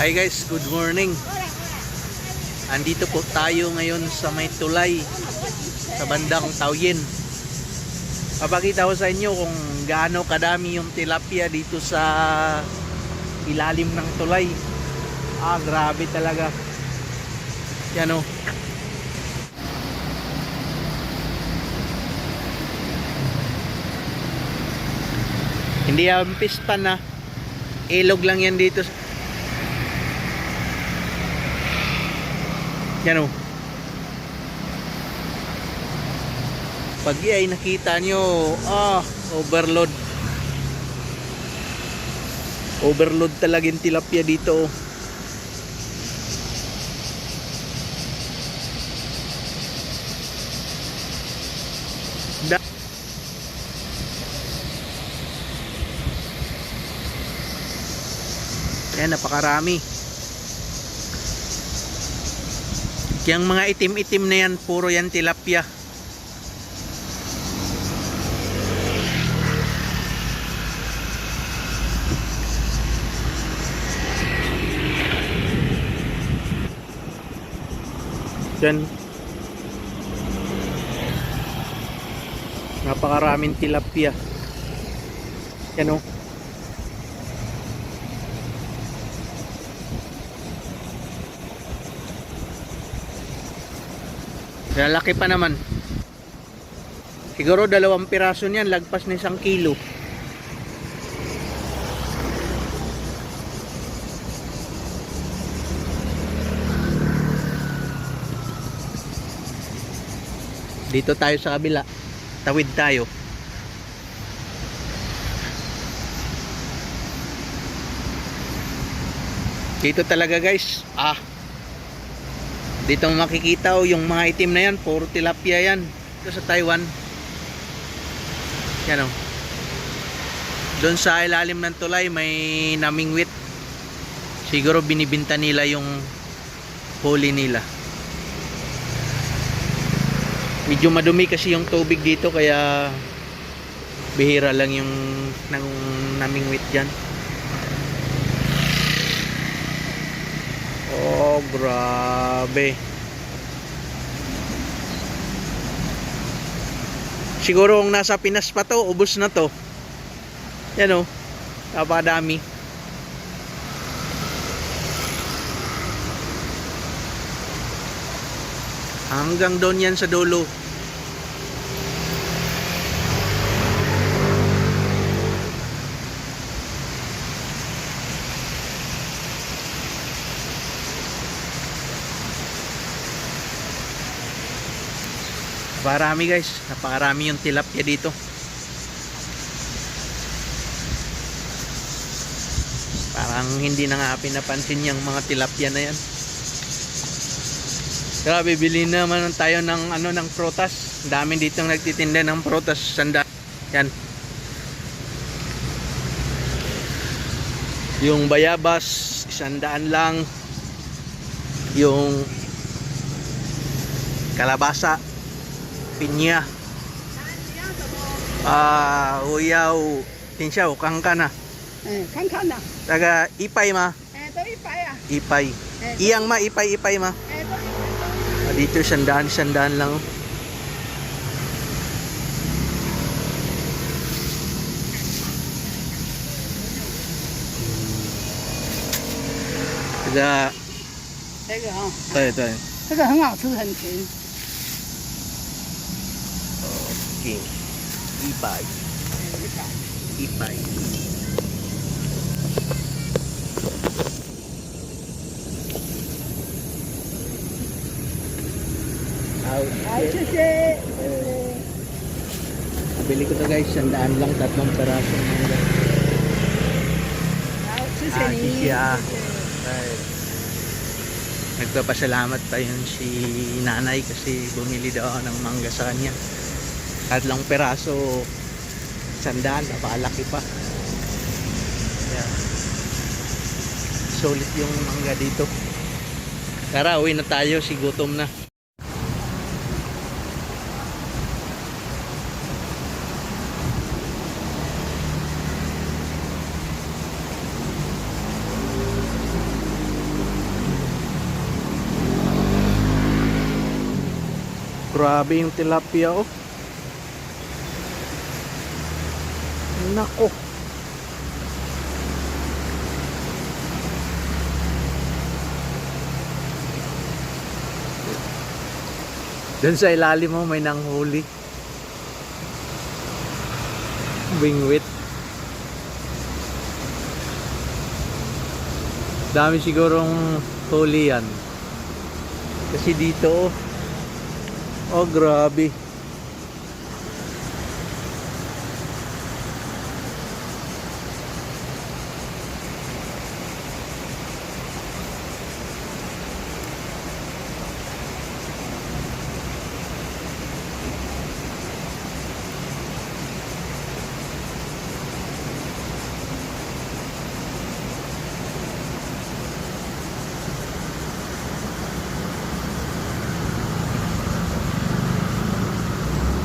Hi guys, good morning. Andito po tayo ngayon sa may tulay sa bandang Tauyin. Papakita ko sa inyo kung gaano kadami yung tilapia dito sa ilalim ng tulay. Ah, grabe talaga. Yan o. Hindi yan pispan na. Ilog lang yan dito. Yan o. Pag ay nakita nyo, ah, overload. Overload talaga yung tilapia dito. oh. Da Yan, napakarami. Yung mga itim-itim na yan, puro yan tilapia. Yan. Napakaraming tilapia. Yan o. Lalaki pa naman. Siguro dalawang piraso niyan, lagpas na isang kilo. Dito tayo sa kabila. Tawid tayo. Dito talaga guys. Ah. Dito makikita oh, yung mga itim na yan, puro tilapia yan. Ito sa Taiwan. Yan oh. Doon sa ilalim ng tulay may namingwit. Siguro binibinta nila yung huli nila. Medyo madumi kasi yung tubig dito kaya bihira lang yung nang namingwit dyan. Oh, grabe. Siguro kung nasa Pinas pa to, ubos na to. Yan o. Napakadami. Hanggang doon yan sa dulo. Napakarami guys. Napakarami yung tilapia dito. Parang hindi na nga pinapansin yung mga tilapia na yan. Grabe, bili naman tayo ng ano ng protas. Dami dito nagtitinda ng protas. Sanda. Yan. Yung bayabas, isandaan lang. Yung kalabasa, pinya, ah, uyaw, tinsyaw, kangkana. 哎，看看呐， Taga ipay ma, 哎，都一百呀， ipay. 哎，都 Iyang ma, ipay, ipay ma. 哎，都一百。 Ah, dito sandaan, sandaan lang. oh. Taga, 这个啊，对对。这个很好吃，很甜。 King. E-bike. E-bike. Ay, sisi! Bili ko to guys, sandaan lang, tatlong peraso. Ay, sisi! Ah, sisi ah. Right nagpapasalamat pa yun si nanay kasi bumili daw ng mangga sa kanya at lang peraso sandaan, napaalaki pa. Yeah. Solid yung mangga dito. Tara, uwi na tayo, si gutom na. Grabe yung tilapia oh. Nako. Doon sa ilalim mo may nanghuli. Wingwit. Dami sigurong huli yan. Kasi dito oh. Oh, grabe.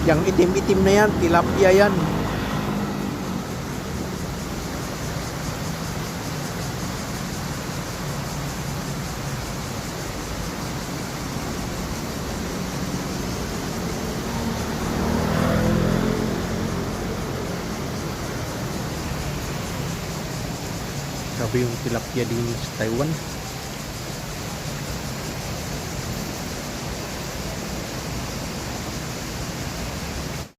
Yang itim-itim na yan, tilapia yan. Grabe yung tilapia sa Taiwan.